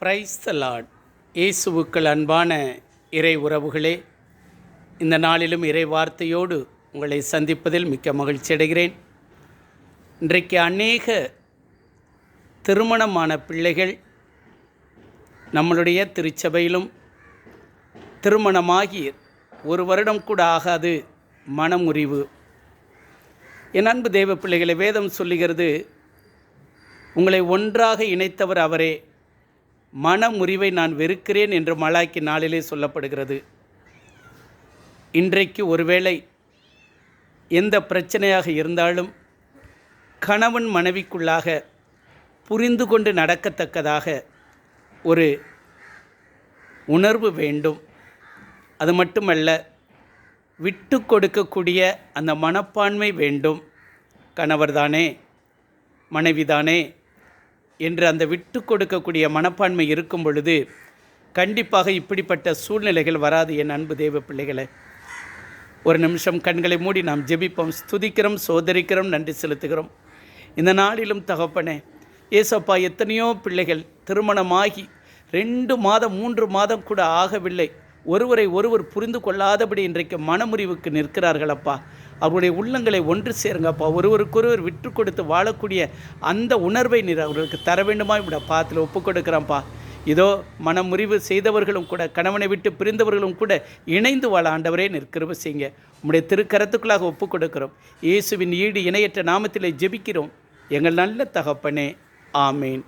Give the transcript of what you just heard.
Praise the Lord இயேசுவுக்கள் அன்பான இறை உறவுகளே இந்த நாளிலும் இறை வார்த்தையோடு உங்களை சந்திப்பதில் மிக்க மகிழ்ச்சி அடைகிறேன். இன்றைக்கு அநேக திருமணமான பிள்ளைகள் நம்மளுடைய திருச்சபையிலும் திருமணமாகி ஒரு வருடம் கூட ஆகாது மனமுறிவு. என் அன்பு தெய்வ பிள்ளைகளை வேதம் சொல்லுகிறது உங்களை ஒன்றாக இணைத்தவர் அவரே. மனமுறிவை நான் வெறுக்கிறேன் என்று மலாக்கி நாளிலே சொல்லப்படுகிறது. இன்றைக்கு ஒருவேளை எந்த பிரச்சனையாக இருந்தாலும் கணவன் மனைவிக்குள்ளாக புரிந்து கொண்டு நடக்கத்தக்கதாக ஒரு உணர்வு வேண்டும். அது மட்டுமல்ல விட்டு கொடுக்கக்கூடிய அந்த மனப்பான்மை வேண்டும். கணவர்தானே மனைவிதானே என்று அந்த விட்டு கொடுக்கக்கூடிய மனப்பான்மை இருக்கும் பொழுது கண்டிப்பாக இப்படிப்பட்ட சூழ்நிலைகள் வராது என் அன்பு தெய்வ பிள்ளைகளை. ஒரு நிமிஷம் கண்களை மூடி நாம் ஜெபிப்போம். ஸ்துதிக்கிறோம் சோதரிக்கிறோம் நன்றி செலுத்துகிறோம். இந்த நாளிலும் தகப்பனே ஏசப்பா எத்தனையோ பிள்ளைகள் திருமணமாகி ரெண்டு மாதம் மூன்று மாதம் கூட ஆகவில்லை. ஒருவரை ஒருவர் புரிந்து கொள்ளாதபடி இன்றைக்கு மனமுறிவுக்கு நிற்கிறார்கள் அப்பா அவருடைய உள்ளங்களை ஒன்று சேருங்கப்பா. ஒருவருக்கொருவர் விட்டு கொடுத்து வாழக்கூடிய அந்த உணர்வை நீர் அவர்களுக்கு தர வேண்டுமா? இப்படி பாத்தில் ஒப்பு கொடுக்குறான்ப்பா. இதோ மனமுறிவு செய்தவர்களும் கூட கணவனை விட்டு பிரிந்தவர்களும் கூட இணைந்து வாழ ஆண்டவரே நிற்கிறவ செய்யுங்க. உம்முடைய திருக்கரத்துக்குள்ளாக ஒப்பு கொடுக்கிறோம். இயேசுவின் ஈடு இணையற்ற நாமத்திலே ஜெபிக்கிறோம். எங்கள் நல்ல தகப்பனே ஆமீன்.